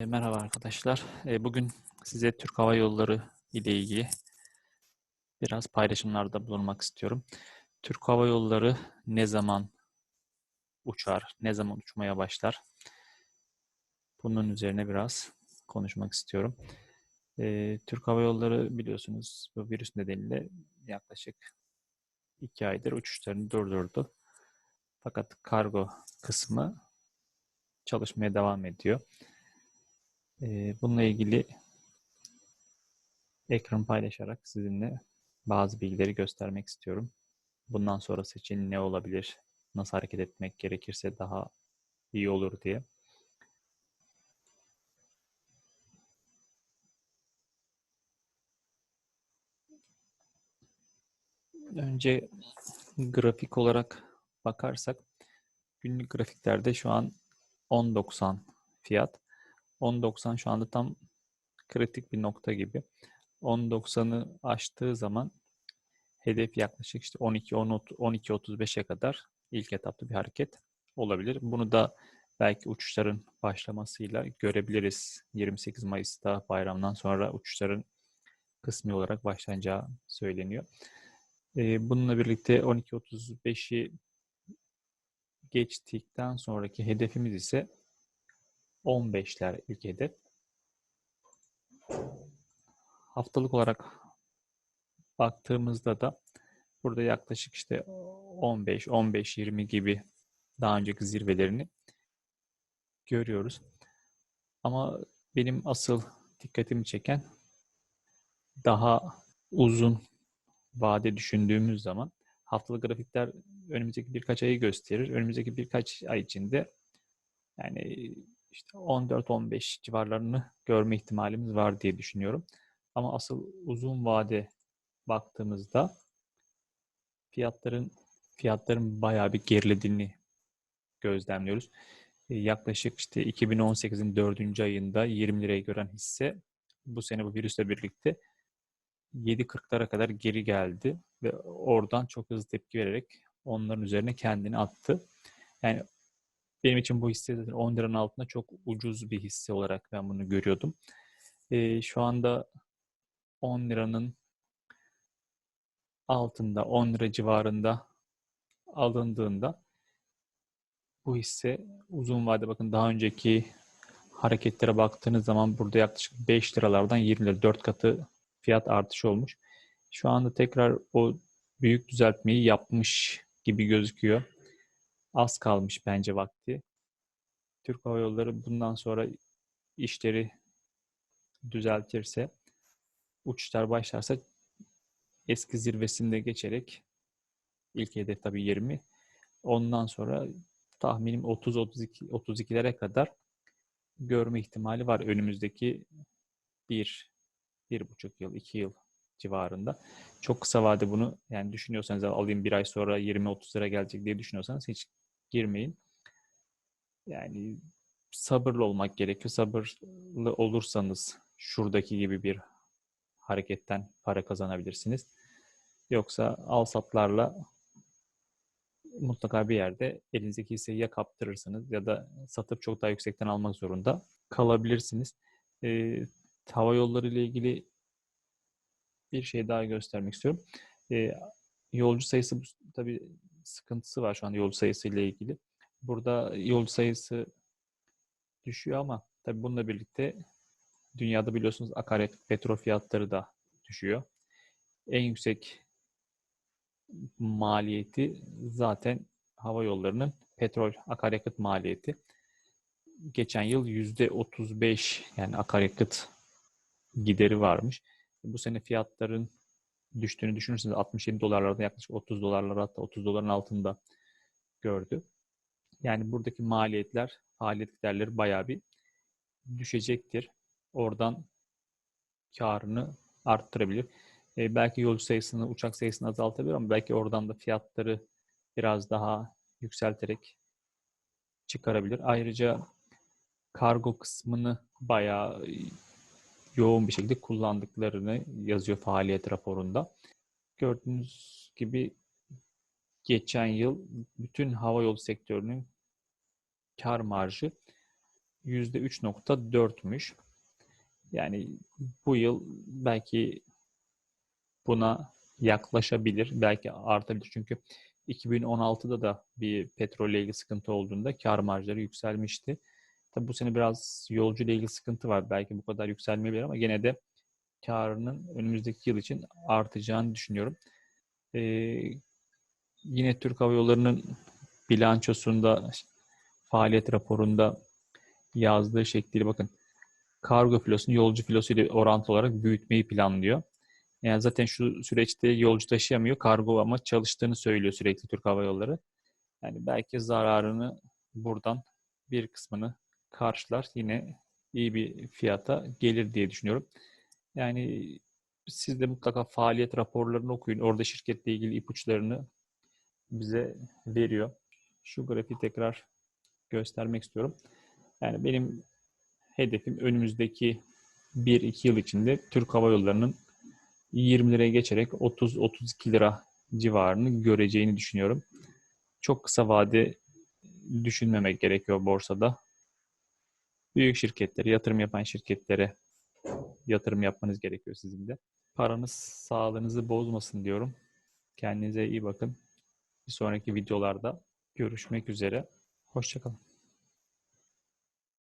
E, Merhaba arkadaşlar. E, Bugün size Türk Hava Yolları ile ilgili biraz paylaşımlarda bulunmak istiyorum. Türk Hava Yolları ne zaman uçar, ne zaman uçmaya başlar? Bunun üzerine biraz konuşmak istiyorum. E, Türk Hava Yolları biliyorsunuz bu virüs nedeniyle yaklaşık iki aydır uçuşlarını durdurdu. Fakat kargo kısmı çalışmaya devam ediyor. Ee, Bununla ilgili ekran paylaşarak sizinle bazı bilgileri göstermek istiyorum. Bundan sonrası için ne olabilir, nasıl hareket etmek gerekirse daha iyi olur diye. Önce grafik olarak bakarsak günlük grafiklerde şu an 10.90 fiyat. 10.90 şu anda tam kritik bir nokta gibi. 10.90'ı aştığı zaman hedef yaklaşık işte 12 12.35'e kadar ilk etapta bir hareket olabilir. Bunu da belki uçuşların başlamasıyla görebiliriz. 28 Mayıs'ta bayramdan sonra uçuşların kısmi olarak başlanacağı söyleniyor. Ee, bununla birlikte 12.35'i geçtikten sonraki hedefimiz ise 15'ler ilk hedef. Haftalık olarak baktığımızda da burada yaklaşık işte 15, 15, 20 gibi daha önceki zirvelerini görüyoruz. Ama benim asıl dikkatimi çeken daha uzun vade düşündüğümüz zaman haftalık grafikler önümüzdeki birkaç ayı gösterir. Önümüzdeki birkaç ay içinde yani işte 14-15 civarlarını görme ihtimalimiz var diye düşünüyorum. Ama asıl uzun vade baktığımızda fiyatların fiyatların bayağı bir gerilediğini gözlemliyoruz. E, yaklaşık işte 2018'in 4. ayında 20 lirayı gören hisse bu sene bu virüsle birlikte 7.40'lara kadar geri geldi ve oradan çok hızlı tepki vererek onların üzerine kendini attı. Yani benim için bu hisse zaten 10 liranın altında çok ucuz bir hisse olarak ben bunu görüyordum. E, şu anda 10 liranın altında 10 lira civarında alındığında bu hisse uzun vade bakın daha önceki hareketlere baktığınız zaman burada yaklaşık 5 liralardan 20 lira 4 katı fiyat artışı olmuş. Şu anda tekrar o büyük düzeltmeyi yapmış gibi gözüküyor. Az kalmış bence vakti. Türk Hava Yolları bundan sonra işleri düzeltirse, uçuşlar başlarsa eski zirvesinde geçerek ilk hedef tabii 20. Ondan sonra tahminim 30 32 32'lere kadar görme ihtimali var önümüzdeki bir, bir buçuk yıl, iki yıl civarında. Çok kısa vade bunu yani düşünüyorsanız alayım bir ay sonra 20-30 lira gelecek diye düşünüyorsanız hiç girmeyin. Yani sabırlı olmak gerekiyor. Sabırlı olursanız şuradaki gibi bir hareketten para kazanabilirsiniz. Yoksa al satlarla mutlaka bir yerde elinizdeki hisseyi ya kaptırırsınız ya da satıp çok daha yüksekten almak zorunda kalabilirsiniz. E, hava yolları ile ilgili bir şey daha göstermek istiyorum. E, yolcu sayısı tabii sıkıntısı var şu an yolcu sayısı ile ilgili. Burada yolcu sayısı düşüyor ama tabii bununla birlikte dünyada biliyorsunuz akaryakıt petrol fiyatları da düşüyor. En yüksek maliyeti zaten hava yollarının petrol akaryakıt maliyeti. Geçen yıl yüzde 35 yani akaryakıt gideri varmış. Bu sene fiyatların düştüğünü düşünürseniz 67 dolarlardan yaklaşık 30 dolarlara hatta 30 doların altında gördü. Yani buradaki maliyetler, faaliyet giderleri bayağı bir düşecektir. Oradan karını arttırabilir. E, belki yolcu sayısını, uçak sayısını azaltabilir ama belki oradan da fiyatları biraz daha yükselterek çıkarabilir. Ayrıca kargo kısmını bayağı yoğun bir şekilde kullandıklarını yazıyor faaliyet raporunda. Gördüğünüz gibi geçen yıl bütün hava yolu sektörünün kar marjı %3.4'müş. Yani bu yıl belki buna yaklaşabilir, belki artabilir. Çünkü 2016'da da bir petrolle ilgili sıkıntı olduğunda kar marjları yükselmişti. Tabi bu sene biraz yolcu ile ilgili sıkıntı var. Belki bu kadar yükselmeyebilir ama gene de karının önümüzdeki yıl için artacağını düşünüyorum. Ee, yine Türk Hava Yolları'nın bilançosunda faaliyet raporunda yazdığı şekliyle bakın kargo filosunu yolcu filosu ile orantılı olarak büyütmeyi planlıyor. Yani zaten şu süreçte yolcu taşıyamıyor. Kargo ama çalıştığını söylüyor sürekli Türk Hava Yolları. Yani belki zararını buradan bir kısmını karşılar. Yine iyi bir fiyata gelir diye düşünüyorum. Yani siz de mutlaka faaliyet raporlarını okuyun. Orada şirketle ilgili ipuçlarını bize veriyor. Şu grafiği tekrar göstermek istiyorum. Yani benim hedefim önümüzdeki 1-2 yıl içinde Türk Hava Yolları'nın 20 liraya geçerek 30-32 lira civarını göreceğini düşünüyorum. Çok kısa vade düşünmemek gerekiyor borsada. Büyük şirketlere, yatırım yapan şirketlere yatırım yapmanız gerekiyor sizin de. Paranız sağlığınızı bozmasın diyorum. Kendinize iyi bakın. Bir sonraki videolarda görüşmek üzere. Hoşçakalın.